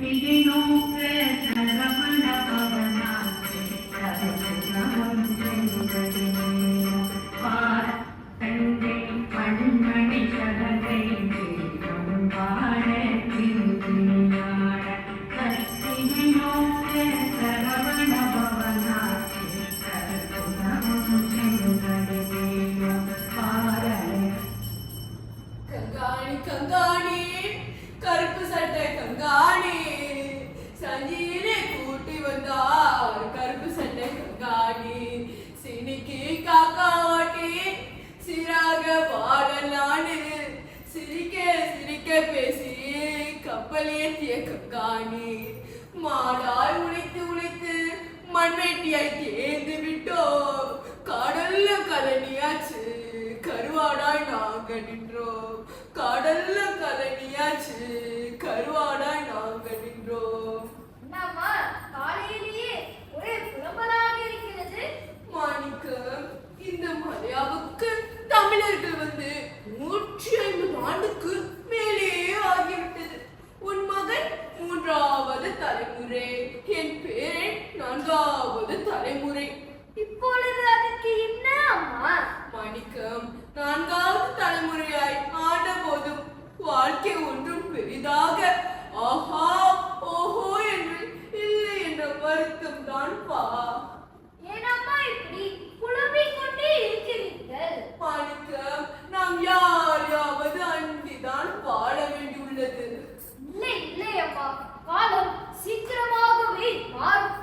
Maybe நாங்க நின்றோம். கடல்ல கலனியாச்சு கருவாடாய் நாங்க நின்றோம். என்னம்மா காலையிலேயே ஒரே புலம்பலாக இருக்கிறது. மாணிக்கம் இந்த மலையாவுக்கு தமிழர்கள் வந்து நூற்றி ஐம்பது ஆண்டுக்கு மேலே ஆகிவிட்டது. உன் மகன் மூன்றாவது தலைமுறை என் பேரன் நான்காவது தலைமுறை. இப்பொழுது அதற்கு என்ன அம்மா? மாணிக்கம் நான்காவது தலைமுறையாய் ஆண்ட போதும் வாழ்க்கை ஒன்றும் பெரிதாக. ஆஹா ஓஹோ என்று இல்லை என்ற வருத்தம் தான் பா ஏனம்மா இப்படி புலம்பிக் கொண்டே இருக்கிறீர்கள்? மாணிக்கம் நாம் யாரையாவது அன்பிதான் வாழ வேண்டியுள்ளது. இல்லை இல்லை அம்மா. காலம் சீக்கிரமாகவே மாறும்.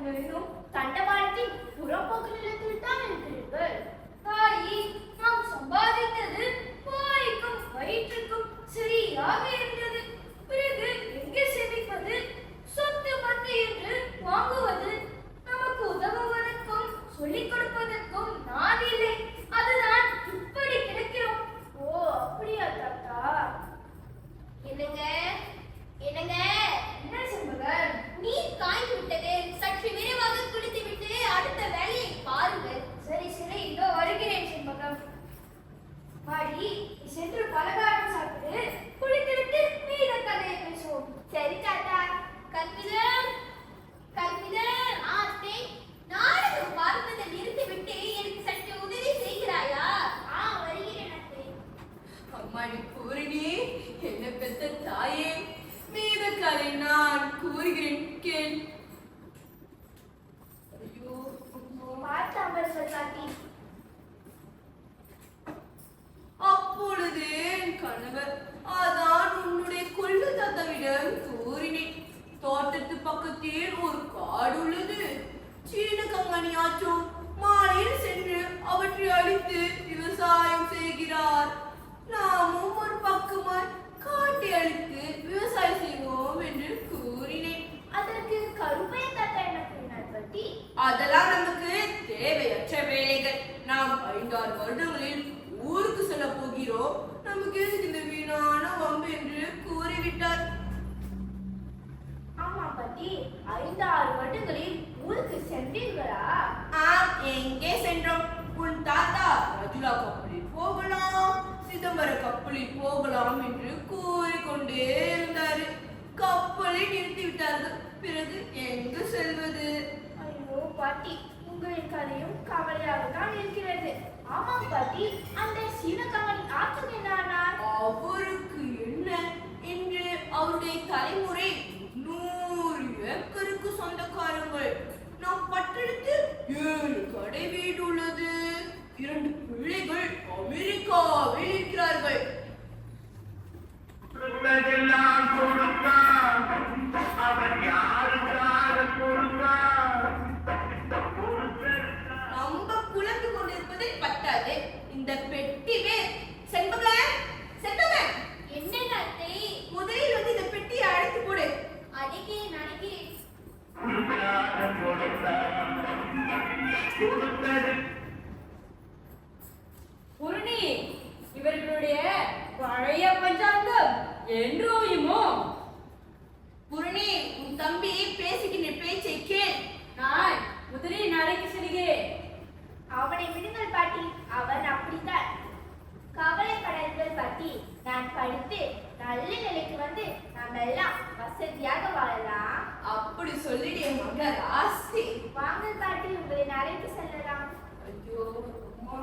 ஏன் தாத்தா மீத நான் கூறுகிறேன். கேள். தாத்தா ரஜுலா கப்பலில் போகலாம் சிதம்பர கப்பலில் போகலாம் என்று கூறிக்கொண்டே இருந்தாரு. கப்பலை நிறுத்தி விட்டார்கள். பிறகு எங்கு செல்வது? ஐயோ பாட்டி உங்கள் கதையும் கவலையாக தான் இருக்கிறது. ஆமாம் பாட்டி அந்த சிவகவனி ஆக்கம் என்னானார் அவருக்கு என்ன? என்று அவருடைய தலைமுறை நூறு ஏக்கருக்கு சொந்தக்காரங்கள். நம் பட்டணத்தில் ஏழு கடை வீடு உள்ளது. இரண்டு பிள்ளைகள் அமெரிக்காவில் இருக்கிறார்கள். உள்ளதெல்லாம் கொடுத்தான் கொண்டிருப்பதை பத்தாது இந்த பெட்டிவே செண்பகன் செண்பகன் என்னங்க அத்தை முதலில் வந்து இந்த பெட்டியை அடைத்து போடு அடைக்கே நடைக்கே நல்ல நிலைக்கு வந்து நாம எல்லாம் வசதியாக வாழலாம். அப்படி சொல்லிட்டு என் மகன் ஆஸ்தி வாங்க பாட்டி உங்களை நரைக்கு செல்லலாம். ஐயோ அம்மா.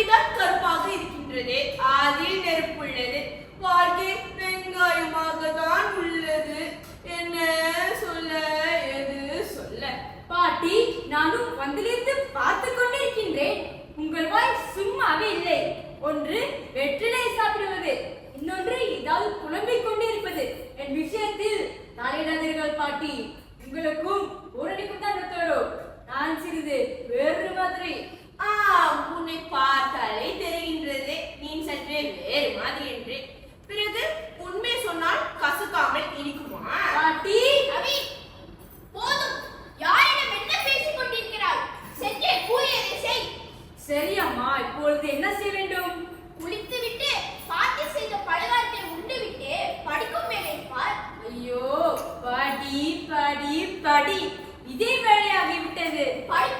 இளம் கருப்பாக இருக்கின்றது. அதில் நெருப்புள்ளது. வாழ்க்கை வெங்காயமாக தான் உள்ளது. என்ன சொல்ல எது சொல்ல? பாட்டி நானும் வந்திலிருந்து பார்த்து கொண்டிருக்கின்றேன். உங்கள் வாய் சும்மாவே இல்லை. ஒன்று வெற்றிலை சாப்பிடுவது. இன்னொன்று ஏதாவது புலம்பிக் கொண்டிருப்பது. என் விஷயத்தில் தலையிடாதீர்கள் பாட்டி. உங்களுக்கும் ஊரடிக்கும் தான் நான் சிறிது வேறு மாதிரி ஆம் உன்னை பார்த்தாலே தெரிகின்றது. நீ சற்றே வேறு மாதிரி என்று. பிறகு உண்மை சொன்னால் கசக்காமல் இருக்குமா பாட்டி. அவி போதும். யாரிடம் என்ன பேசிக் செய். சரி அம்மா இப்பொழுது என்ன செய்ய வேண்டும்? குளித்துவிட்டு பாட்டி செய்த பலகாரத்தை உண்டுவிட்டு படிக்கும் வேலை பார். ஐயோ படி படி படி. இதே வேலையாகிவிட்டது படி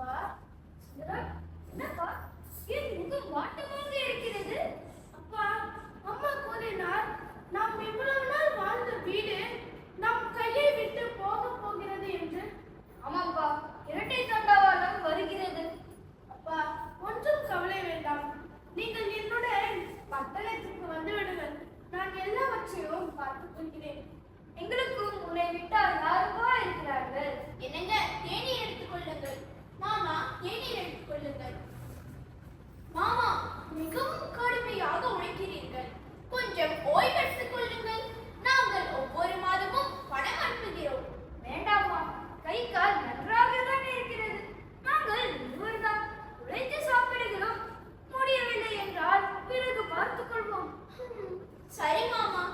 அப்பா. என்னப்பா? என் முகம் வாட்டமாக இருக்கிறது? அப்பா அம்மா கூறினார் நாம் இவ்வளவு நாள் வாழ்ந்த வீடு நாம் கையை விட்டு போக போகிறது என்று. ஆமாப்பா இரட்டை தண்டவாளம் வருகிறது. அப்பா ஒன்றும் கவலை வேண்டாம். நீங்கள் என்னுடன் பட்டணத்திற்கு வந்து விடுங்கள் நான் எல்லாவற்றையும் பார்த்துக் கொள்கிறேன். எங்களுக்கும் உன்னை விட்டால் யாருக்கோ இருக்கிறார்கள். என்னங்க தேனி எடுத்துக் மாமா என்னிடம் கொள்ளுங்கள். மாமா மிகவும் கடுமையாக உழைக்கிறீர்கள். கொஞ்சம் ஓய்வெடுத்துக் கொள்ளுங்கள். நாங்கள் ஒவ்வொரு மாதமும் பணம் அனுப்புகிறோம். வேண்டாமா கை கால் நன்றாக தான் இருக்கிறது. நாங்கள் இருவர் உழைத்து சாப்பிடுகிறோம். முடியவில்லை என்றால் பிறகு பார்த்துக் கொள்வோம். சரி மாமா.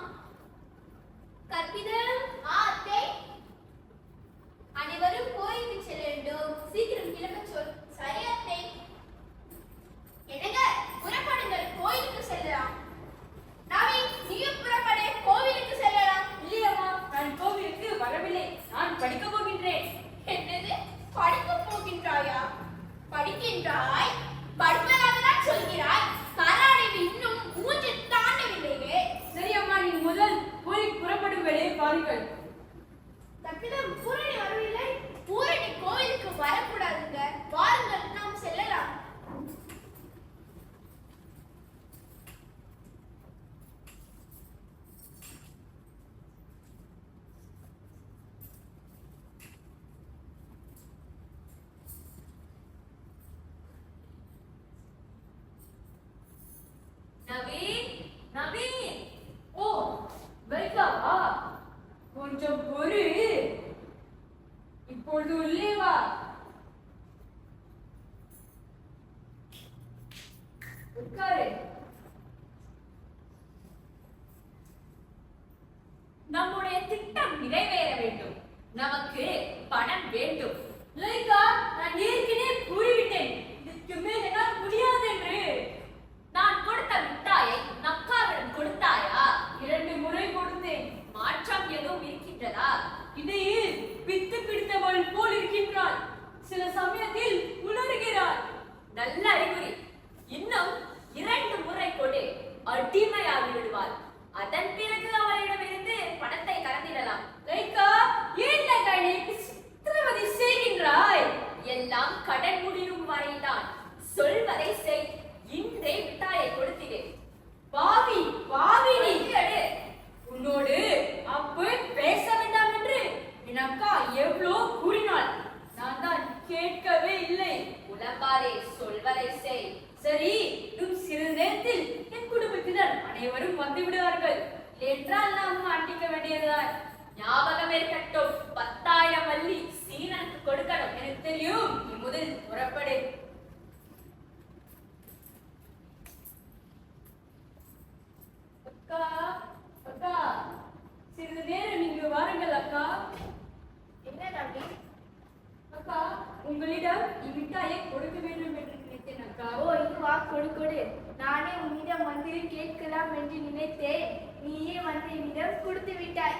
என்று நினைத்தேன் நீயே வந்து என்னிடம் கொடுத்து விட்டாய்.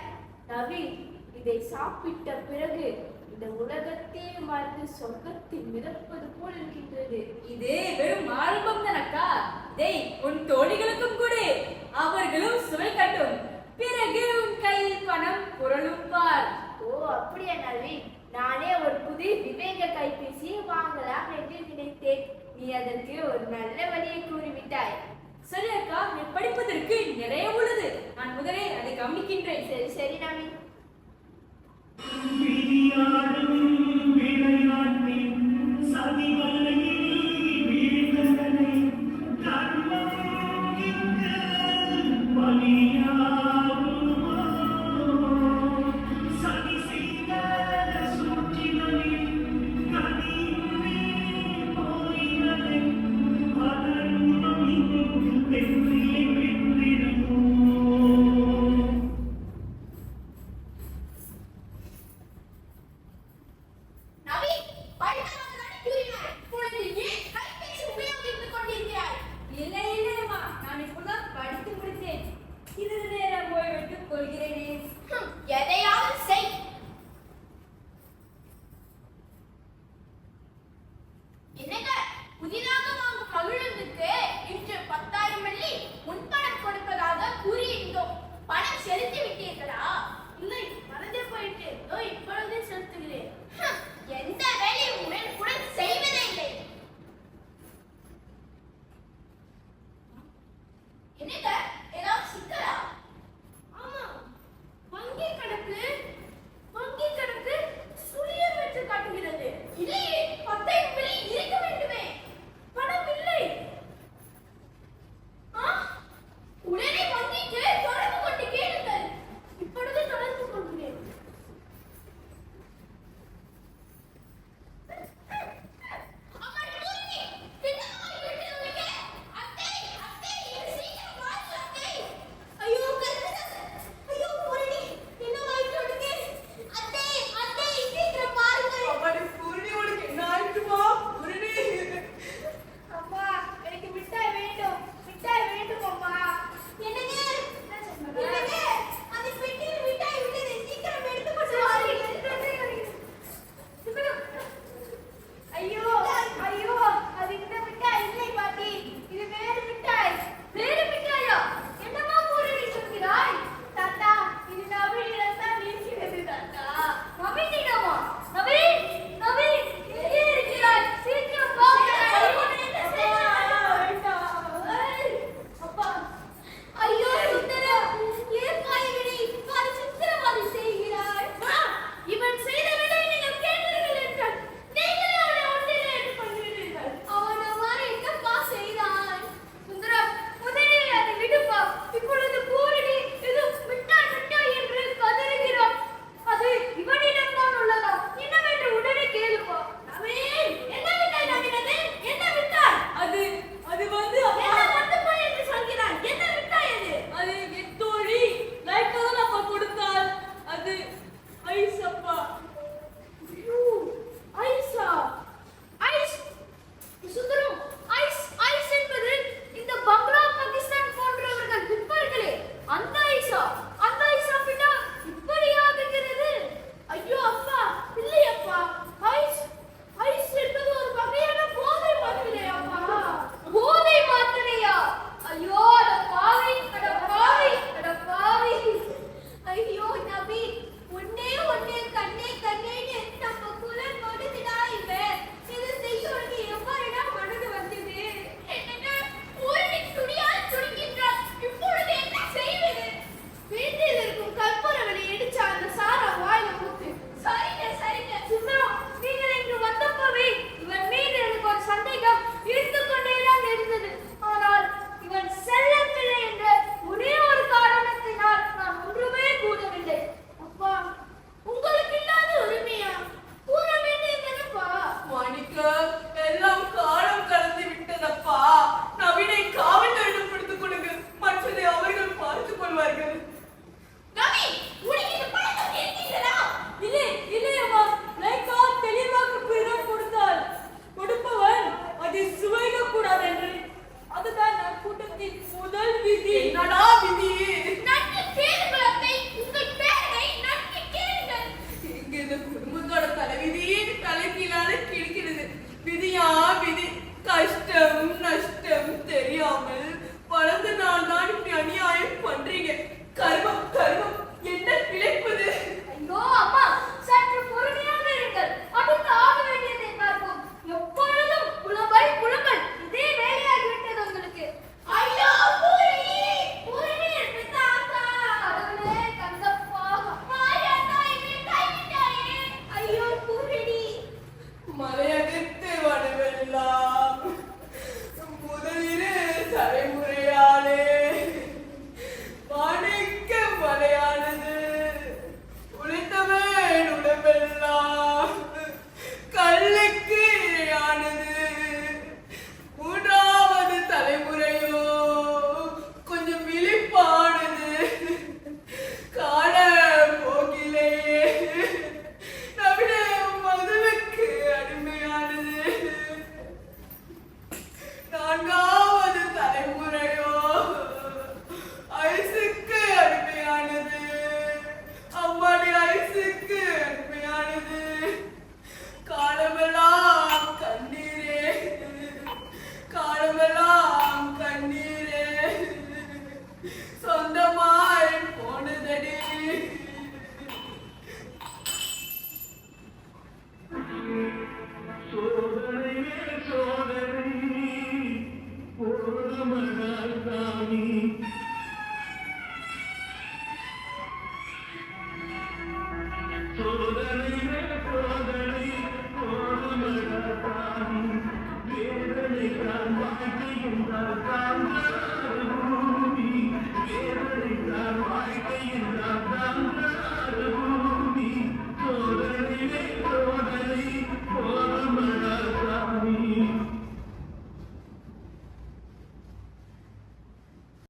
ரவி இதை சாப்பிட்ட பிறகு இந்த உலகத்தையே மறந்து சொர்க்கத்தில் மிதப்பது போல் இருக்கின்றது. இது வெறும் ஆரம்பம் தான் அக்கா. இதை உன் தோழிகளுக்கும் கொடு. அவர்களும் சுவை கட்டும். பிறகு உன் கையில் பணம் புரளும் பார். ஓ அப்படியா நல்வி நானே ஒரு புதிய விவேக கைபேசியை வாங்கலாம் என்று நினைத்தேன். நீ அதற்கு ஒரு நல்ல வழியை கூறிவிட்டாய். சரி அக்கா நீ படிப்பதற்கு நிறைய உள்ளது. நான் முதலே அதை கவனிக்கின்றேன். சரி சரி நானே. விளையாடும் விளையாட்டின் Thank you.